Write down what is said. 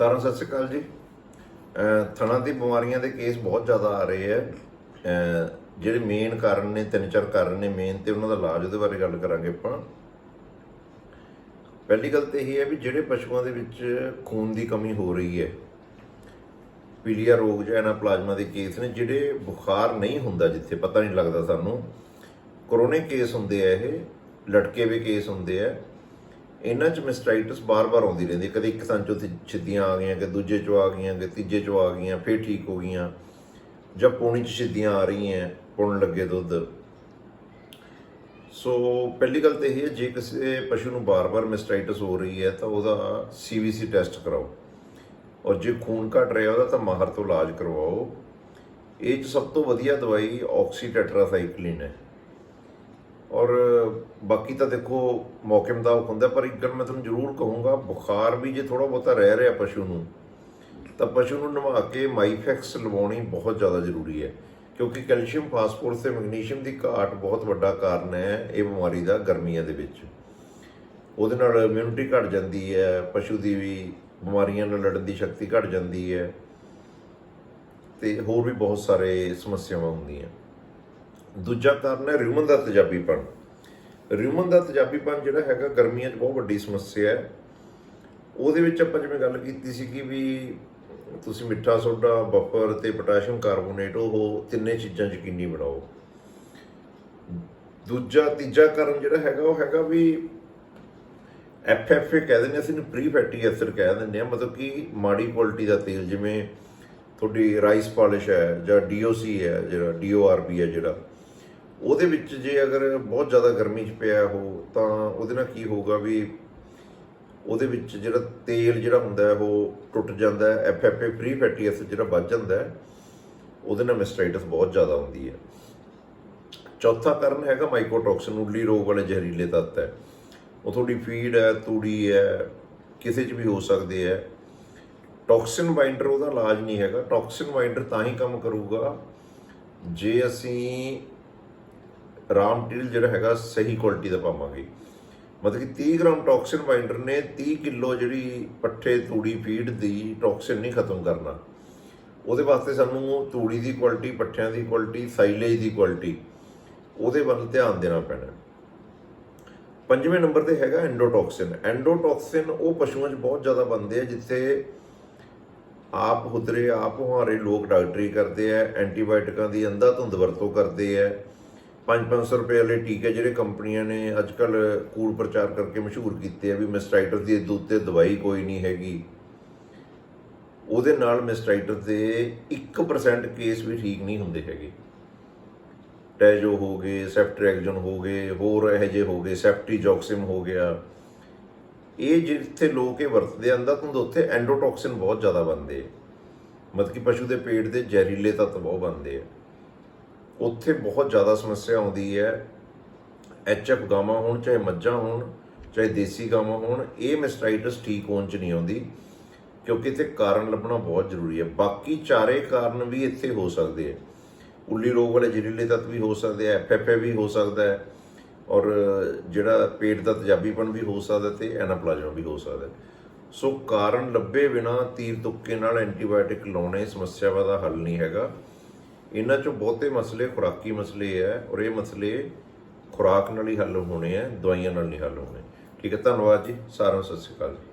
ਸਾਰਿਆਂ ਸਤਿ ਸ਼੍ਰੀ ਅਕਾਲ ਜੀ। ਅਹ ਥਣਾ ਦੀ ਬਿਮਾਰੀਆਂ ਦੇ ਕੇਸ ਬਹੁਤ ਜ਼ਿਆਦਾ ਆ ਰਹੇ ਹੈ ਜਿਹੜੇ ਮੇਨ ਕਾਰਨ ਨੇ, ਤਿੰਨ ਚਾਰ ਕਾਰਨ ਨੇ ਮੇਨ ਤੇ ਉਹਨਾਂ ਦਾ ਇਲਾਜ ਉਹਦੇ ਬਾਰੇ ਗੱਲ ਕਰਾਂਗੇ ਆਪਾਂ। ਪਹਿਲੀ ਗੱਲ ਤੇ ਇਹ ਹੈ ਵੀ ਜਿਹੜੇ ਪਸ਼ੂਆਂ ਦੇ ਵਿੱਚ ਖੂਨ ਦੀ ਕਮੀ ਹੋ ਰਹੀ ਹੈ, ਪੀਲੀਆ ਰੋਗ ਜਾਂ ਐਨਾਪਲਾਜ਼ਮਾ ਦੇ ਕੇਸ ਨੇ, ਜਿਹੜੇ ਬੁਖਾਰ ਨਹੀਂ ਹੁੰਦਾ ਜਿੱਥੇ, ਪਤਾ ਨਹੀਂ ਲੱਗਦਾ ਸਾਨੂੰ। ਕਰੋਨੇ ਕੇਸ ਹੁੰਦੇ ਆ ਇਹ, ਲਟਕੇ ਵੀ ਕੇਸ ਹੁੰਦੇ ਆ। ਇਹਨਾਂ ਚ ਮਿਸਟਾਈਟਸ ਬਾਰ-ਬਾਰ ਆਉਂਦੀ ਰਹਿੰਦੀ ਕਦੇ ਇੱਕ ਥਾਂ ਚੋਂ ਛਿੱਦੀਆਂ ਆ ਗਈਆਂ ਕਿ ਦੂਜੇ ਚੋਂ ਆ ਗਈਆਂ ਕਿ ਤੀਜੇ ਚੋਂ ਆ ਗਈਆਂ, ਫਿਰ ਠੀਕ ਹੋ ਗਈਆਂ। ਜਾਂ ਪੂਣੀ ਚ ਛਿੱਦੀਆਂ ਆ ਰਹੀਆਂ, ਪੁਣ ਲੱਗੇ ਦੁੱਧ। ਸੋ ਪਹਿਲੀ ਗੱਲ ਤੇ ਇਹ ਹੈ, ਜੇ ਕਿਸੇ ਪਸ਼ੂ ਨੂੰ ਬਾਰ-ਬਾਰ ਮਿਸਟਾਈਟਸ ਹੋ ਰਹੀ ਹੈ, ਤਾਂ ਉਹਦਾ ਸੀਵੀਸੀ ਟੈਸਟ ਕਰਾਓ। ਔਰ ਜੇ ਖੂਨ ਘਟ ਰਿਹਾ ਉਹਦਾ, ਤਾਂ ਮਾਹਰ ਤੋਂ ਇਲਾਜ ਕਰਵਾਓ। ਇਹ ਚ ਸਭ ਤੋਂ ਵਧੀਆ ਦਵਾਈ ਆਕਸੀਟੈਟਰਾਸਾਈਕਲਿਨ ਹੈ। ਔਰ ਬਾਕੀ ਤਾਂ ਦੇਖੋ ਮੌਕੇ ਮੁਤਾਬਕ ਹੁੰਦਾ, ਪਰ ਇੱਕ ਗੱਲ ਮੈਂ ਤੁਹਾਨੂੰ ਜ਼ਰੂਰ ਕਹੂੰਗਾ, ਬੁਖਾਰ ਵੀ ਜੇ ਥੋੜਾ ਬਹੁਤਾ ਰਹਿ ਰਿਹਾ ਪਸ਼ੂ ਨੂੰ, ਤਾਂ ਪਸ਼ੂ ਨੂੰ ਨਵਾ ਕੇ ਮਾਈਫੈਕਸ ਲਵਾਉਣੀ ਬਹੁਤ ਜ਼ਿਆਦਾ ਜ਼ਰੂਰੀ ਹੈ, ਕਿਉਂਕਿ ਕੈਲਸ਼ੀਅਮ, ਫਾਸਫੋਰਸ ਤੇ ਮੈਗਨੀਸ਼ੀਅਮ ਦੀ ਘਾਟ ਬਹੁਤ ਵੱਡਾ ਕਾਰਨ ਹੈ ਇਹ ਬਿਮਾਰੀ ਦਾ ਗਰਮੀਆਂ ਦੇ ਵਿੱਚ। ਉਹਦੇ ਨਾਲ ਇਮਿਊਨਿਟੀ ਘਟ ਜਾਂਦੀ ਹੈ, ਪਸ਼ੂ ਦੀ ਵੀ ਬਿਮਾਰੀਆਂ ਨਾਲ ਲੜਨ ਦੀ ਸ਼ਕਤੀ ਘਟ ਜਾਂਦੀ ਹੈ, ਤੇ ਹੋਰ ਵੀ ਬਹੁਤ ਸਾਰੇ ਸਮੱਸਿਆਵਾਂ ਹੁੰਦੀਆਂ। ਦੂਜਾ ਕਾਰਨ ਹੈ ਰਿਊਮਨ ਦਾ ਤੇਜ਼ਾਬੀਪਣ। ਰਿਊਮਨ ਦਾ ਤੇਜ਼ਾਬੀਪਣ ਜਿਹੜਾ ਹੈਗਾ ਗਰਮੀਆਂ 'ਚ ਬਹੁਤ ਵੱਡੀ ਸਮੱਸਿਆ ਹੈ। ਉਹਦੇ ਵਿੱਚ ਆਪਾਂ ਜਿਵੇਂ ਗੱਲ ਕੀਤੀ ਸੀ ਕਿ ਵੀ ਤੁਸੀਂ ਮਿੱਠਾ ਸੋਡਾ ਬਫਰ ਤੇ ਪੋਟਾਸ਼ੀਅਮ ਕਾਰਬੋਨੇਟ ਉਹ ਤਿੰਨੇ ਚੀਜ਼ਾਂ ਯਕੀਨੀ ਬਣਾਓ। ਦੂਜਾ ਤੀਜਾ ਕਾਰਨ ਜਿਹੜਾ ਹੈਗਾ ਉਹ ਹੈਗਾ ਵੀ ਐਫਐਫਏ ਕਹਿ ਦਿੰਦੇ ਹਾਂ, ਅਸੀਂ ਨੂੰ ਪ੍ਰੀ ਫੈਟੀ ਐਸਿਡ ਕਹਿ ਦਿੰਦੇ ਆ ਮਤਲਬ ਕਿ ਮਾੜੀ ਕੁਆਲਿਟੀ ਦਾ ਤੇਲ ਜਿਵੇਂ ਤੁਹਾਡੀ ਰਾਈਸ ਪਾਲਿਸ਼ ਹੈ ਜਾਂ ਡੀਓਸੀ ਹੈ ਜਿਹੜਾ ਡੀਓਆਰਬੀ ਹੈ ਜਿਹੜਾ। ਉਹਦੇ ਵਿੱਚ ਜੇ ਅਗਰ ਬਹੁਤ ਜ਼ਿਆਦਾ ਗਰਮੀ 'ਚ ਪਿਆ ਉਹ, ਤਾਂ ਉਹਦੇ ਨਾਲ ਕੀ ਹੋਊਗਾ ਵੀ ਉਹਦੇ ਵਿੱਚ ਜਿਹੜਾ ਤੇਲ ਜਿਹੜਾ ਹੁੰਦਾ ਹੈ, ਉਹ ਟੁੱਟ ਜਾਂਦਾ ਹੈ ਐਫਐਫਏ ਫ੍ਰੀ ਫੈਟੀ ਐਸਿਡ ਜਿਹੜਾ ਵੱਧ ਜਾਂਦਾ ਹੈ, ਉਹਦੇ ਨਾਲ ਮੈਸਟਾਈਟਸ ਬਹੁਤ ਜ਼ਿਆਦਾ ਹੁੰਦੀ ਹੈ। ਚੌਥਾ ਕਾਰਨ ਹੈਗਾ ਮਾਈਕੋਟੌਕਸਿਨ ਉੱਲੀ ਰੋਗ ਵਾਲੇ ਜ਼ਹਿਰੀਲੇ ਤੱਤ ਹੈ। ਉਹ ਤੁਹਾਡੀ ਫੀਡ ਹੈ, ਤੂੜੀ ਹੈ, ਕਿਸੇ 'ਚ ਵੀ ਹੋ ਸਕਦੇ ਹੈ। ਟੌਕਸਿਨ ਬਾਈਂਡਰ ਉਹਦਾ ਇਲਾਜ ਨਹੀਂ ਹੈਗਾ। ਟੌਕਸਿਨ ਬਾਈਂਡਰ ਤਾਂ ਹੀ ਕੰਮ ਕਰੂਗਾ ਜੇ ਅਸੀਂ ਰਾਮ ਮਟੀਰੀਅਲ ਜਿਹੜਾ ਹੈਗਾ ਸਹੀ ਕੁਆਲਿਟੀ ਦਾ ਪਾਵਾਂਗੇ। ਮਤਲਬ ਕਿ 30 ਗ੍ਰਾਮ ਟੌਕਸਿਨ ਬਾਈਂਡਰ ਨੇ 30 ਕਿਲੋ ਜਿਹੜੀ ਪੱਠੇ ਤੂੜੀ ਫੀਡ ਦੀ ਟੌਕਸਿਨ ਨਹੀਂ ਖਤਮ ਕਰਨਾ। ਉਹਦੇ ਵਾਸਤੇ ਸਾਨੂੰ ਤੂੜੀ ਦੀ ਕੁਆਲਿਟੀ ਪੱਠਿਆਂ ਦੀ ਕੁਆਲਿਟੀ ਸਾਈਲੇਜ ਦੀ ਕੁਆਲਿਟੀ ਉਹਦੇ ਵੱਲ ਧਿਆਨ ਦੇਣਾ ਪੈਣਾ। ਪੰਜਵੇਂ ਨੰਬਰ ਤੇ ਹੈਗਾ ਐਂਡੋਟੌਕਸਿਨ ਐਂਡੋਟੌਕਸਿਨ ਉਹ ਪਸ਼ੂਆਂ 'ਚ ਬਹੁਤ ਜ਼ਿਆਦਾ ਬਣਦੇ ਆ, ਜਿੱਥੇ ਆਪ ਹੁਦਰੇ, ਆਪ ਹੁਹਾਰੇ ਲੋਕ ਡਾਕਟਰੀ ਕਰਦੇ ਆ, ਐਂਟੀਬਾਇਓਟਿਕਾਂ ਦੀ ਅੰਧਾ ਧੁੰਦ ਵਰਤੋਂ ਕਰਦੇ ਆ। 5-500 ਰੁਪਏ ਵਾਲੇ ਟੀਕੇ ਜਿਹੜੇ ਕੰਪਨੀਆਂ ਨੇ ਅੱਜ ਕੱਲ ਕੂੜ ਪ੍ਰਚਾਰ ਕਰਕੇ ਮਸ਼ਹੂਰ ਕੀਤੇ ਆ ਵੀ ਮਿਸਟਾਈਟਸ ਦੀ ਦੁੱਧ ਤੇ ਦਵਾਈ ਕੋਈ ਨਹੀਂ ਹੈਗੀ। ਉਹਦੇ ਨਾਲ ਮਿਸਟਾਈਟਸ ਦੇ 1% ਕੇਸ ਵੀ ਠੀਕ ਨਹੀਂ ਹੁੰਦੇ ਹੈਗੇ। ਟੈਜੋ ਹੋ ਗਏ, ਸੈਫਟਰੈਕਜਨ ਹੋ ਗਏ, ਹੋਰ ਇਹੋ ਜਿਹੇ ਹੋ ਗਏ ਸੈਫਟੀਜੌਕਸਿਮ ਹੋ ਗਿਆ। ਇਹ ਜਿੱਥੇ ਲੋਕ ਇਹ ਵਰਤਦੇ ਆਂਦਾ ਤੁੰਦ ਉੱਥੇ ਐਂਡੋਟੌਕਸਿਨ ਬਹੁਤ ਜ਼ਿਆਦਾ ਬਣਦੇ ਆ। ਮਤਲਬ ਕਿ ਪਸ਼ੂ ਦੇ ਪੇਟ ਦੇ ਜ਼ਹਿਰੀਲੇ ਤੱਤ ਬਹੁਤ ਬਣਦੇ ਆ। ਉੱਥੇ ਬਹੁਤ ਜ਼ਿਆਦਾ ਸਮੱਸਿਆ ਆਉਂਦੀ ਹੈ। ਐਚਐਫ ਗਾਵਾਂ ਹੋਣ, ਚਾਹੇ ਮੱਝਾਂ ਹੋਣ, ਚਾਹੇ ਦੇਸੀ ਗਾਵਾਂ ਹੋਣ, ਇਹ ਮਿਸਟਾਈਟਸ ਠੀਕ ਹੋਣ ਚ ਨਹੀਂ ਆਉਂਦੀ, ਕਿਉਂਕਿ ਇੱਥੇ ਕਾਰਨ ਲੱਭਣਾ ਬਹੁਤ ਜ਼ਰੂਰੀ ਹੈ। ਬਾਕੀ ਚਾਰੇ ਕਾਰਨ ਵੀ ਇੱਥੇ ਹੋ ਸਕਦੇ ਆ ਉੱਲੀ ਰੋਗ ਵਾਲੇ ਜ਼ਹਿਰੀਲੇ ਤੱਤ ਵੀ ਹੋ ਸਕਦੇ ਆ ਐਫਐਫਏ ਵੀ ਹੋ ਸਕਦਾ ਹੈ, ਔਰ ਜਿਹੜਾ ਪੇਟ ਦਾ ਤੇਜ਼ਾਬੀਪਣ ਵੀ ਹੋ ਸਕਦਾ ਤੇ ਐਨਾਪਲਾਜ਼ਮਾ ਵੀ ਹੋ ਸਕਦਾ ਸੋ ਕਾਰਨ ਲੱਭੇ ਬਿਨਾ ਤੀਰ ਤੁੱਕੇ ਨਾਲ ਐਂਟੀਬਾਇਓਟਿਕ ਲਾਉਣੇ ਸਮੱਸਿਆਵਾਂ ਦਾ ਹੱਲ ਨਹੀਂ ਹੈਗਾ। ਇਹਨਾਂ ਚੋਂ ਬਹੁਤੇ ਮਸਲੇ ਖੁਰਾਕੀ ਮਸਲੇ ਹੈ ਔਰ ਇਹ ਮਸਲੇ ਖੁਰਾਕ ਨਾਲ ਹੀ ਹੱਲ ਹੋਣੇ ਆ, ਦਵਾਈਆਂ ਨਾਲ ਨਹੀਂ ਹੱਲ ਹੋਣੇ। ਠੀਕ ਹੈ, ਧੰਨਵਾਦ ਜੀ, ਸਾਰਿਆਂ ਨੂੰ ਸਤਿ ਸ਼੍ਰੀ ਅਕਾਲ ਜੀ।